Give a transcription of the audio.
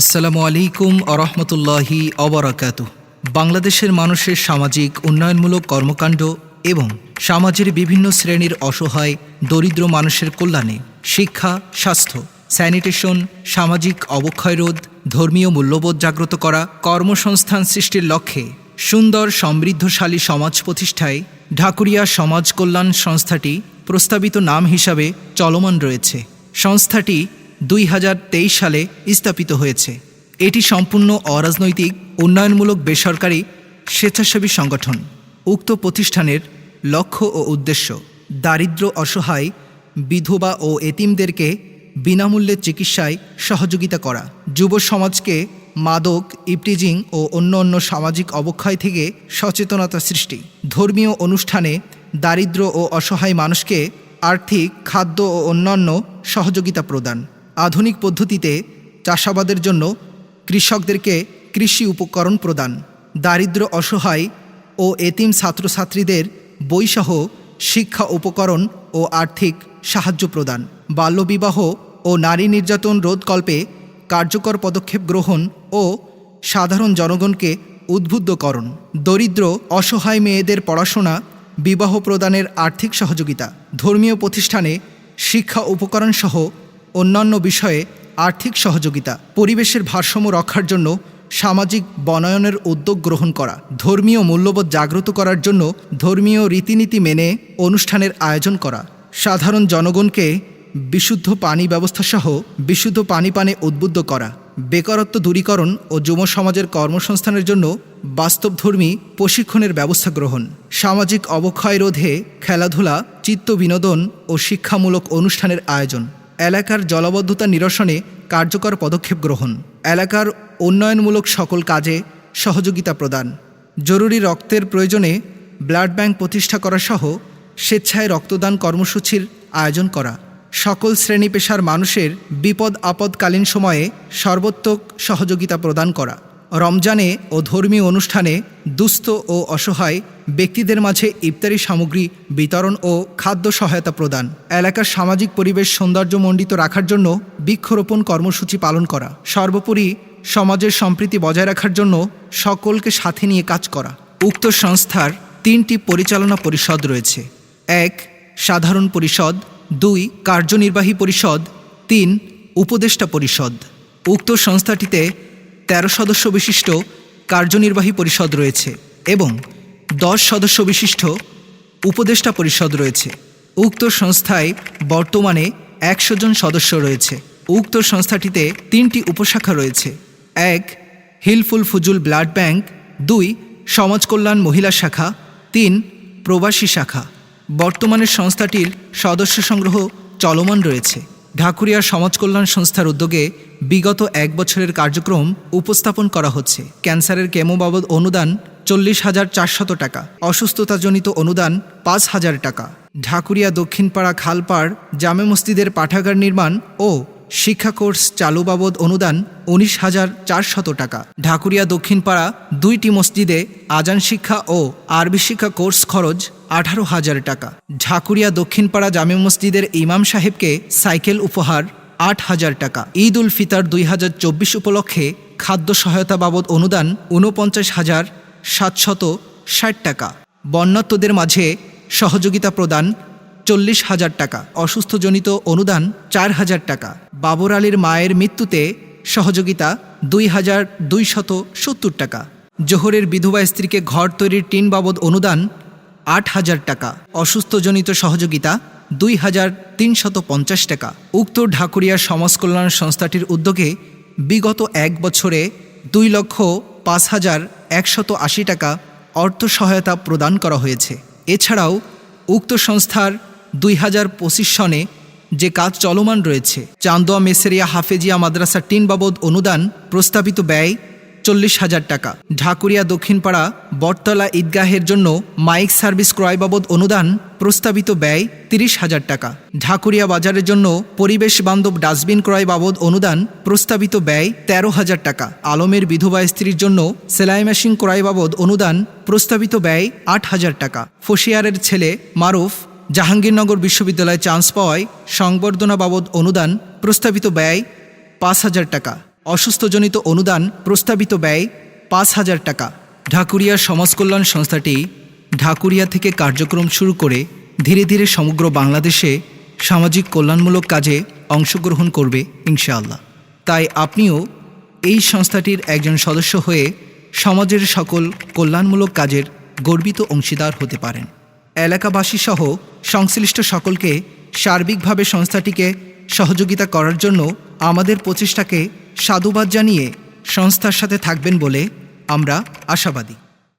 আসসালামু আলাইকুম আরহামতুল্লাহি অবরাকাত বাংলাদেশের মানুষের সামাজিক উন্নয়নমূলক কর্মকাণ্ড এবং সমাজের বিভিন্ন শ্রেণির অসহায়, দরিদ্র মানুষের কল্যাণে শিক্ষা, স্বাস্থ্য, স্যানিটেশন, সামাজিক অবক্ষয় রোধ ধর্মীয় মূল্যবোধ জাগ্রত করা কর্মসংস্থান সৃষ্টির লক্ষ্যে সুন্দর সমৃদ্ধশালী সমাজ প্রতিষ্ঠায় ঢাকুরিয়া সমাজ কল্যাণ সংস্থাটি প্রস্তাবিত নাম হিসাবে চলমান রয়েছে। সংস্থাটি দুই হাজার তেইশ সালে স্থাপিত হয়েছে। এটি সম্পূর্ণ অরাজনৈতিক, উন্নয়নমূলক বেসরকারি, স্বেচ্ছাসেবী সংগঠন। উক্ত প্রতিষ্ঠানের লক্ষ্য ও উদ্দেশ্য দারিদ্র অসহায়, বিধবা ও এতিমদেরকে বিনামূল্যে চিকিৎসায় সহযোগিতা করা। যুব সমাজকে মাদক, ইপটিজিং ও অন্য অন্য সামাজিক অবক্ষয় থেকে সচেতনতা সৃষ্টি। ধর্মীয় অনুষ্ঠানে দারিদ্র ও অসহায় মানুষকে আর্থিক, খাদ্য ও অন্যান্য সহযোগিতা প্রদান। আধুনিক পদ্ধতিতে চাষাবাদের জন্য কৃষকদেরকে কৃষি উপকরণ প্রদান, দারিদ্র অসহায় ও এতিম ছাত্রছাত্রীদের বইসহ শিক্ষা উপকরণ ও আর্থিক সাহায্য প্রদান, বাল্যবিবাহ ও নারী নির্যাতন রোধকল্পে কার্যকর পদক্ষেপ গ্রহণ ও সাধারণ জনগণকে উদ্বুদ্ধকরণ, দরিদ্র অসহায় মেয়েদের পড়াশোনা, বিবাহ প্রদানের আর্থিক সহযোগিতা, ধর্মীয় প্রতিষ্ঠানে শিক্ষা উপকরণ সহ অন্যান্য বিষয়ে আর্থিক সহযোগিতা, পরিবেশের ভারসাম্য রক্ষার জন্য সামাজিক বনায়নের উদ্যোগ গ্রহণ করা, ধর্মীয় মূল্যবোধ জাগ্রত করার জন্য ধর্মীয় রীতিনীতি মেনে অনুষ্ঠানের আয়োজন করা, সাধারণ জনগণকে বিশুদ্ধ পানি ব্যবস্থা সহ বিশুদ্ধ পানি পানে উদ্বুদ্ধ করা, বেকারত্ব দূরীকরণ ও যুব সমাজের কর্মসংস্থানের জন্য বাস্তবধর্মী প্রশিক্ষণের ব্যবস্থা গ্রহণ, সামাজিক অবক্ষয় রোধে খেলাধুলা, চিত্ত বিনোদন ও শিক্ষামূলক অনুষ্ঠানের আয়োজন। এলাকার জলবদ্ধতা নিরসনে কার্যকর পদক্ষেপ গ্রহণ। এলাকার উন্নয়নমূলক সকল কাজে সহযোগিতা প্রদান। জরুরি রক্তের প্রয়োজনে ব্লাড ব্যাংক প্রতিষ্ঠা করা সহ স্বেচ্ছায় রক্তদান কর্মসূচির আয়োজন করা। সকল শ্রেণি পেশার মানুষের বিপদ আপদকালীন সময়ে সর্বোত্তক সহযোগিতা প্রদান করা। রমজানে ও ধর্মীয় অনুষ্ঠানে দুস্থ ও অসহায় ব্যক্তিদের মাঝে ইফতারি সামগ্রী বিতরণ ও খাদ্য সহায়তা প্রদান। এলাকার সামাজিক পরিবেশ সৌন্দর্যমণ্ডিত রাখার জন্য বৃক্ষরোপণ কর্মসূচি পালন করা। সর্বোপরি সমাজের সম্প্রীতি বজায় রাখার জন্য সকলকে সাথে নিয়ে কাজ করা। উক্ত সংস্থার তিনটি পরিচালনা পরিষদ রয়েছে। এক, সাধারণ পরিষদ। দুই, কার্যনির্বাহী পরিষদ। তিন, উপদেষ্টা পরিষদ। উক্ত সংস্থাটিতে তেরো সদস্য বিশিষ্ট কার্যনির্বাহী পরিষদ রয়েছে এবং দশ সদস্য বিশিষ্ট উপদেষ্টা পরিষদ রয়েছে। উক্ত সংস্থায় বর্তমানে একশো জন সদস্য রয়েছে। উক্ত সংস্থাটিতে তিনটি উপশাখা রয়েছে। এক, হিলফুল ফুজুল ব্লাড ব্যাংক। দুই, সমাজ কল্যাণ মহিলা শাখা। তিন, প্রবাসী শাখা। বর্তমানে সংস্থাটির সদস্য সংগ্রহ চলমান রয়েছে। ঢাকুরিয়া সমাজ কল্যাণ সংস্থার উদ্যোগে বিগত এক বছরের কার্যক্রম উপস্থাপন করা হচ্ছে। ক্যান্সারের কেমো বাবদ অনুদান চল্লিশ হাজার চারশত টাকা, অসুস্থতাজনিত অনুদান পাঁচ হাজার টাকা। ঢাকুরিয়া দক্ষিণপাড়া খালপাড়, জামে মসজিদের পাঠাগার নির্মাণ ও শিক্ষা কোর্স চালু বাবদ অনুদান উনিশ হাজার চারশত টাকা। ঢাকুরিয়া দক্ষিণপাড়া দুইটি মসজিদে আজান শিক্ষা ও আরবি শিক্ষা কোর্স খরচ আঠারো হাজার টাকা। ঢাকুরিয়া দক্ষিণপাড়া জামে মসজিদের ইমাম সাহেবকে সাইকেল উপহার আট হাজার টাকা। ঈদ উল ফিতার দুই হাজার চব্বিশ উপলক্ষে খাদ্য সহায়তা বাবদ অনুদান ঊনপঞ্চাশ হাজার সাতশত ষাট টাকা। বন্যাত্মদের মাঝে সহযোগিতা প্রদান চল্লিশ হাজার টাকা। অসুস্থজনিত অনুদান চার হাজার টাকা। বাবর আলীর মায়ের মৃত্যুতে সহযোগিতা দুই হাজার দুইশত সত্তর টাকা। জোহরের বিধবা স্ত্রীকে ঘর তৈরির টিন বাবদ অনুদান আট হাজার টাকা। অসুস্থজনিত সহযোগিতা দুই হাজার তিনশত পঞ্চাশ টাকা। উক্ত ঢাকুরিয়া সমাজ কল্যাণ সংস্থাটির উদ্যোগে বিগত এক বছরে দুই লক্ষ পাঁচ হাজার একশত আশি টাকা অর্থ সহায়তা প্রদান করা হয়েছে। এছাড়াও উক্ত সংস্থার দুই হাজার পঁচিশ সনে যে কাজ চলমান রয়েছে। চান্দোয়া মেসেরিয়া হাফেজিয়া মাদ্রাসা টিন বাবদ অনুদান প্রস্তাবিত ব্যয় চল্লিশ হাজার টাকা। ঢাকুরিয়া দক্ষিণপাড়া বটতলা ঈদগাহের জন্য মাইক সার্ভিস ক্রয় বাবদ অনুদান প্রস্তাবিত ব্যয় তিরিশ হাজার টাকা। ঢাকুরিয়া বাজারের জন্য পরিবেশ বান্ধব ডাস্টবিন ক্রয় বাবদ অনুদান প্রস্তাবিত ব্যয় তেরো হাজার টাকা। আলমের বিধবা স্ত্রীর জন্য সেলাই মেশিন ক্রয় বাবদ অনুদান প্রস্তাবিত ব্যয় আট হাজার টাকা। ফসিয়ারের ছেলে মারুফ জাহাঙ্গীরনগর বিশ্ববিদ্যালয়ে চান্স পাওয়ায় সংবর্ধনা বাবদ অনুদান প্রস্তাবিত ব্যয় পাঁচ হাজার টাকা। অসুস্থজনিত অনুদান প্রস্তাবিত ব্যয় পাঁচ হাজার টাকা। ঢাকুরিয়া সমাজকল্যাণ সংস্থাটি ঢাকুরিয়া থেকে কার্যক্রম শুরু করে ধীরে ধীরে সমগ্র বাংলাদেশে সামাজিক কল্যাণমূলক কাজে অংশগ্রহণ করবে ইনশাআল্লাহ। তাই আপনিও এই সংস্থাটির একজন সদস্য হয়ে সমাজের সকল কল্যাণমূলক কাজের গর্বিত অংশীদার হতে পারেন। এলাকাবাসী সহ সংশ্লিষ্ট সকলকে সার্বিকভাবে সংস্থাটিকে সহযোগিতা করার জন্য আমাদের প্রচেষ্টাকে সাধুবাদ জানিয়ে সংস্থার সাথে থাকবেন বলে আমরা আশাবাদী।